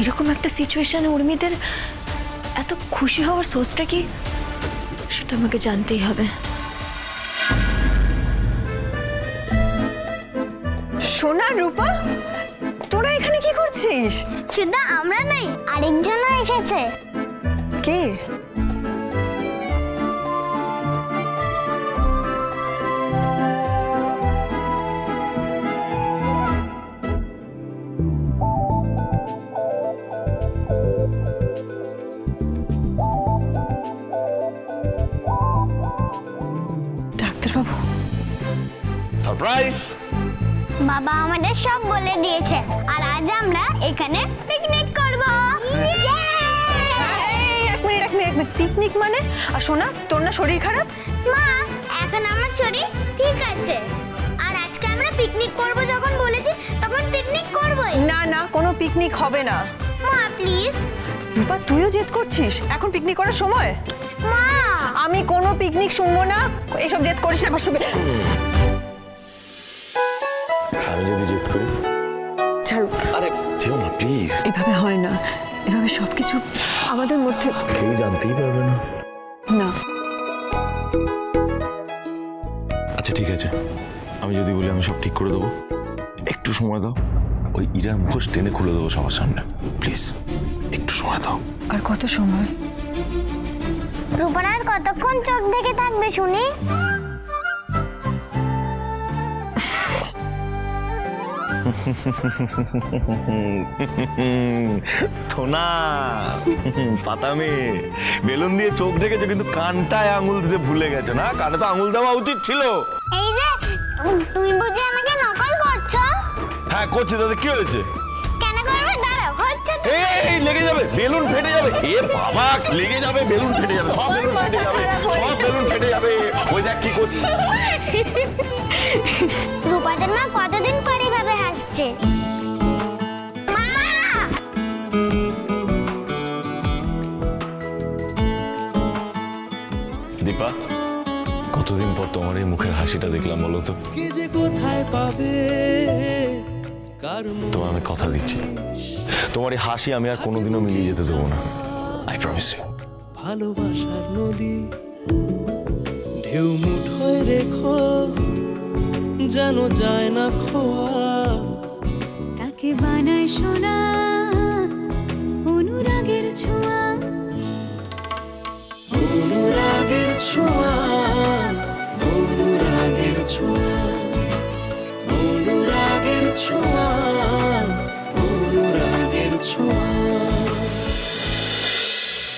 এরকম একটা সিচুয়েশনে উর্মিদের এত খুশি হওয়ার সোর্সটা কি? সেটা আমাকে জানতেই হবে। সোনা রূপা তোরা এখানে কি করছিস? শুধু আমরা নাই আরেকজনও এসেছে। কে? ডাক্তারবাবু সারপ্রাইজ বাবা আমাদের সব বলে দিয়েছে আর আজ আমরা এখানে পিকনিক করব। এক মিনিট এক মিনিট এক মিনিট। পিকনিক মানে? আর সোনা তোর না শরীর খারাপ? মা এখন আমার শরীর ঠিক আছে। আর আজকে আমরা পিকনিক করব যখন বলেছি তখন পিকনিক করবই। না না কোনো পিকনিক হবে না। মা প্লিজ রূপা তুইও জেদ করছিস? এখন পিকনিক করার সময়? আমি কোনো পিকনিক শুনব না। এসব জেদ করিস না আমার সঙ্গে। আমি যদি জেদ করি। ছাড়ো। আরে যেও না প্লিজ এভাবে হয় না। এভাবে সবকিছু আমাদের মধ্যে কেউ জানতেই পারবে না। না। আচ্ছা ঠিক আছে। আমি যদি বলি আমি সব ঠিক করে দেবো। একটু সময় দাও। ওই ইরার মুখোশ টেনে খুলে দেবো সবার সামনে। প্লিজ একটু সময় দাও। আর কত সময়? রূপার আর কতক্ষণ চোখ দেখে থাকবে শুনি? থোনা পাতা বেলুন দিয়ে চোখ ঢেকেছো কিন্তু কানটায় আঙুল দিতে ভুলে গেছো না? কানে তো আঙুল দেওয়া উচিত ছিল। এই যে তুমি বুঝি আমাকে নকল করছ? হ্যাঁ করছি তাতে কি হয়েছে? এই, লেগে যাবে বেলুন ফেটে যাবে। এ বাবা লেগে যাবে বেলুন ফেটে যাবে সব বেলুন ফেটে যাবে সব বেলুন ফেটে যাবে। ওই দেখ কি করছি। রূপাদের মা কতদিন পরে এভাবে হাসছে? দীপা কতদিন পর তোমার এই মুখের হাসিটা দেখলাম বলো তো? কে যে কোথায় পাবে? তোমার আমি কথা দিচ্ছি। তোমার এই হাসি আমি আর কোনোদিনও মিলিয়ে যেতে দেবো না। আই প্রমিস ইউ ভালোবাসার নদী ঢেউ মুঠোয় রেখো যেন যায় না খোয়া। তাকে বানায় সোনা? অনুরাগের ছোঁয়া। অনুরাগের ছোঁয়া।